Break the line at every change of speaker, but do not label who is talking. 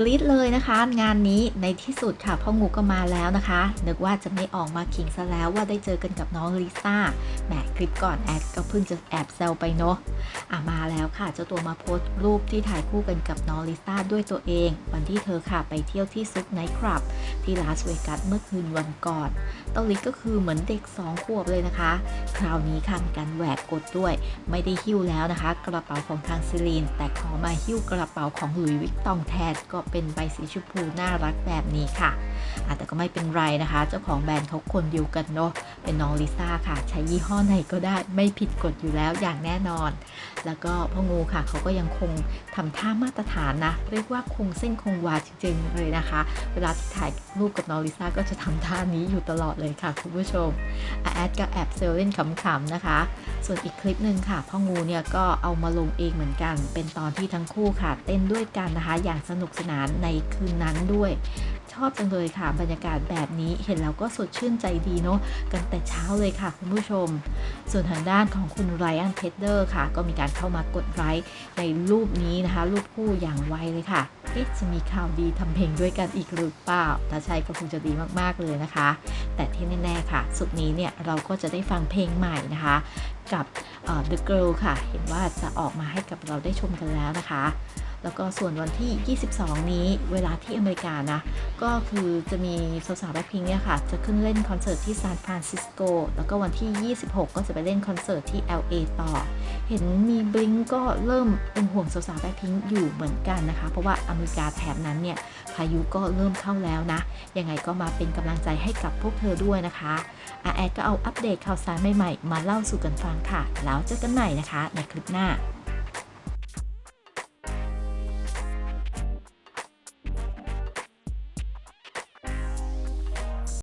กรี๊ดเลยนะคะ งานนี้ในที่สุดค่ะพ่องูก็มาแล้วนะคะ นึกว่าจะไม่ออกมาขิงซะแล้วว่าได้เจอกันกับน้องลิซ่าแหมคลิปก่อนแอดก็เพิ่งจะแอบแซวไปเนาะอะมาแล้วค่ะเจ้าตัวมาโพสต์รูปที่ถ่ายคู่กันกับน้องลิซ่าด้วยตัวเอง วันที่เธอค่ะไปเที่ยวที่ซุปไนท์คลับที่ลาสเวกัสเมื่อคืนวันก่อนเต้าลิก็คือเหมือนเด็ก 2 ขวบเลยนะคะ คราวนี้ค่ะมีการแหวกกฎด้วย ไม่ได้หิ้วแล้วนะคะ กระเป๋าของทางซิลีนแต่ขอมาหิ้วกระเป๋าของหลุยส์วิกตองแทนก็เป็นใบสีชมพูน่ารักแบบนี้ค่ะอะแต่ก็ไม่เป็นไรนะคะ เจ้าของแบรนด์เขาคนเดียวกันเนาะ เป็นน้องลิซ่าค่ะ ใช้ยี่ห้อไหนก็ได้ไม่ผิดกฎอยู่แล้วอย่างแน่นอน แล้วก็พ่องูค่ะเขาก็ยังคงทำท่ามาตรฐานนะ เรียกว่าคงเส้นคงวาจริงๆเลยนะคะ เวลาที่ถ่ายรูปกับน้องลิซ่าก็จะทำท่านี้อยู่ตลอดเลยค่ะคุณผู้ชมอะแอดก็แอบเซลเล่นขำๆนะคะ ส่วนอีกคลิปหนึ่งค่ะพ่องูเนี่ยก็เอามาลงเองเหมือนกัน เป็นตอนที่ทั้งคู่ค่ะ เต้นด้วยกันนะคะ อย่างสนุกสนานในคืนนั้นด้วย อบจังเลยค่ะ บรรยากาศแบบนี้เห็นแล้วก็สดชื่นใจดีเนาะกันแต่เช้าเลยค่ะคุณผู้ชม ส่วนทางด้านของคุณไรอันเทดเดอร์ค่ะ ก็มีการเข้ามากดไลค์ในรูปนี้นะคะ รูปคู่อย่างไวเลยค่ะเอ๊ะจะมีข่าวดีทำเพลงด้วยกันอีกหรือเปล่า ถ้าใช่ก็คงจะดีมากๆเลยนะคะ แต่ที่แน่ๆค่ะ สุดนี้เนี่ยเราก็จะได้ฟังเพลงใหม่นะคะ กับ The Girl ค่ะ เห็นว่าจะออกมาให้กับเราได้ชมกันแล้วนะคะแล้วก็ส่วนวันที่ 22 นี้เวลาที่อเมริกานะ ก็คือจะมีสาวๆแบ็คพิงเนี่ยค่ะ จะขึ้นเล่นคอนเสิร์ตที่ซานฟรานซิสโก แล้วก็วันที่ 26 ก็จะไปเล่นคอนเสิร์ตที่ LA ต่อ เห็นมีบลิงก็เริ่มเป็นห่วงสาวๆแบ็คพิงอยู่เหมือนกันนะคะ เพราะว่าอเมริกาแถบนั้นเนี่ยพายุก็เริ่มเข้าแล้วนะ ยังไงก็มาเป็นกำลังใจให้กับพวกเธอด้วยนะคะอาแอดก็เอาอัปเดตข่าวสารใหม่ๆ มาเล่าสู่กันฟังค่ะ แล้วเจอกันใหม่นะคะ ในคลิปหน้า